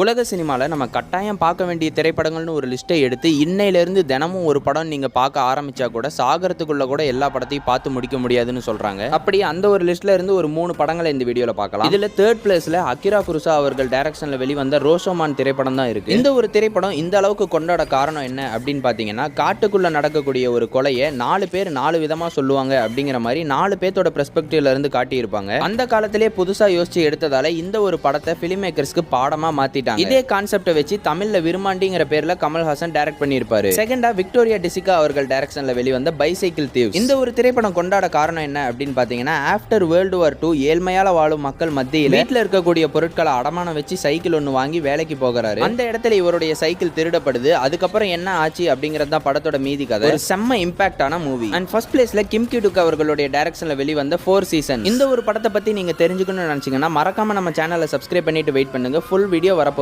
உலக சினிமாவில் நம்ம கட்டாயம் பார்க்க வேண்டிய திரைப்படங்கள்னு ஒரு லிஸ்ட்டை எடுத்து இன்னையிலேருந்து தினமும் ஒரு படம் நீங்கள் பார்க்க ஆரம்பிச்சா கூட சாகரத்துக்குள்ளே கூட எல்லா படத்தையும் பார்த்து முடிக்க முடியாதுன்னு சொல்கிறாங்க அப்படி அந்த ஒரு லிஸ்ட்டில் இருந்து ஒரு மூணு படங்களை இந்த வீடியோவில் பார்க்கலாம். இதில் தேர்ட் பிளேஸில் அக்கிரா குருசா அவர்கள் டைரக்ஷனில் வெளிவந்த ரோசோமான் திரைப்படம் தான் இருக்குது இந்த ஒரு திரைப்படம் இந்த அளவுக்கு கொண்டாட காரணம் என்ன அப்படின்னு பார்த்தீங்கன்னா காட்டுக்குள்ளே நடக்கக்கூடிய ஒரு கொலையை நாலு பேர் நாலு விதமாக சொல்லுவாங்க அப்படிங்கிற மாதிரி நாலு பேர்த்தோட பெர்ஸ்பெக்டிவ்லேருந்து காட்டியிருப்பாங்க. அந்த காலத்திலே புதுசாக யோசித்து எடுத்ததால் இந்த ஒரு படத்தை ஃபிலிம் மேக்கர்ஸ்க்கு பாடமாக மாத்திட்டாங்க. இதே கான்செப்டை வச்சு தமிழ்ல விருமாண்டிங்கிற பேர்ல கமல்ஹாசன் டைரக்ட் பண்ணியிருப்பாரு. செகண்டா விக்டோரியா டிசிகா அவர்கள் டைரக்ஷன்ல வெளிவந்த பைசைக்கிள் தீவ் இந்த ஒரு திரைப்படம் கொண்டாட காரணம் என்ன அப்படின்னு பாத்தீங்கன்னா ஆஃப்டர் வேர்ல்டு வார் டூ ஏழ்மையால வாழும் மக்கள் மத்தியில் வீட்டில் இருக்கக்கூடிய பொருட்களை அடமானம் வச்சு சைக்கிள் ஒன்று வாங்கி வேலைக்கு போகிறாரு. அந்த இடத்துல இவருடைய சைக்கிள் திருடப்படுது. அதுக்கப்புறம் என்ன ஆச்சு அப்படிங்கிறது தான் படத்தோட மீதி கதை. ஒரு செம்ம இம்பாக்டான மூவி அண்ட் ஃபர்ஸ்ட் பிளேஸ்ல கிம் கிடுக் அவர்களுடைய டைரக்ஷன்ல வெளிவந்த ஃபோர் சீசன் இந்த ஒரு படத்தை பத்தி நீங்க தெரிஞ்சுக்கணும்னு நினைச்சீங்கன்னா மறக்காம நம்ம சேனலை சப்ஸ்கிரைப் பண்ணிட்டு வெயிட் பண்ணுங்க. ஃபுல் வீடியோ வர